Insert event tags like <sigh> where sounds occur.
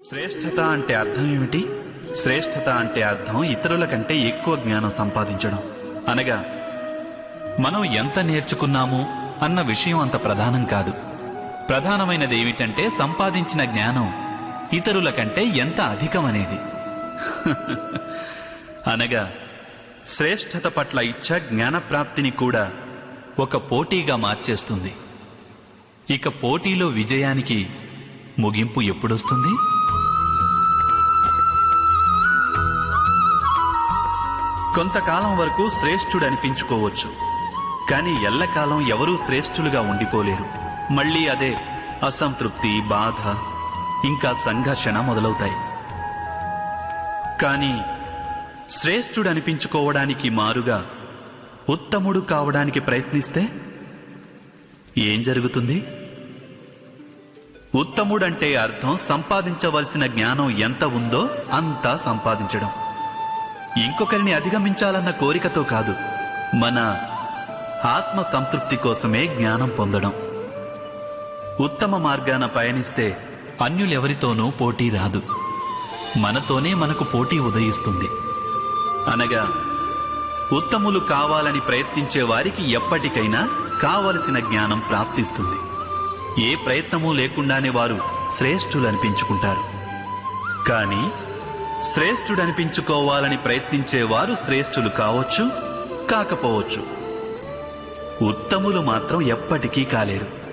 శ్రేష్ఠత అంటే అర్థం ఏమిటి? శ్రేష్ఠత అంటే అర్థం ఇతరుల కంటే ఎక్కువ జ్ఞానం సంపాదించడం. అనగా మనం ఎంత నేర్చుకున్నాము అన్న విషయం అంత ప్రధానం కాదు. ప్రధానమైనది ఏమిటంటే సంపాదించిన జ్ఞానం ఇతరుల కంటే ఎంత అధికమనేది. <laughs> అనగా శ్రేష్ఠత పట్ల ఇచ్చ జ్ఞానప్రాప్తిని కూడా ఒక పోటీగా మార్చేస్తుంది. ఇక పోటీలో విజయానికి ముగింపు ఎప్పుడొస్తుంది? కొంతకాలం వరకు శ్రేష్ఠుడు అనిపించుకోవచ్చు కానీ ఎల్లకాలం ఎవరూ శ్రేష్ఠులుగా ఉండిపోలేరు. మళ్ళీ అదే అసంతృప్తి బాధ ఇంకా సంఘర్షణ మొదలవుతాయి. కానీ శ్రేష్ఠుడు అనిపించుకోవడానికి మారుగా ఉత్తముడు కావడానికి ప్రయత్నిస్తే ఏం జరుగుతుంది? ఉత్తముడంటే అర్థం సంపాదించవలసిన జ్ఞానం ఎంత ఉందో అంతా సంపాదించడం. ఇంకొకరిని అధిగమించాలన్న కోరికతో కాదు మన ఆత్మ సంతృప్తి కోసమే జ్ఞానం పొందడం. ఉత్తమ మార్గాన పయనిస్తే అన్యులెవరితోనూ పోటీ రాదు. మనతోనే మనకు పోటీ ఉదయిస్తుంది. అనగా ఉత్తములు కావాలని ప్రయత్నించే వారికి ఎప్పటికైనా కావలసిన జ్ఞానం ప్రాప్తిస్తుంది. ఏ ప్రయత్నమూ లేకుండానే వారు శ్రేష్ఠులు అనిపించుకుంటారు కానీ శ్రేష్ఠుడనిపించుకోవాలని ప్రయత్నించేవారు శ్రేష్ఠులు కావచ్చు కాకపోవచ్చు. ఉత్తములు మాత్రం ఎప్పటికీ కాలేరు.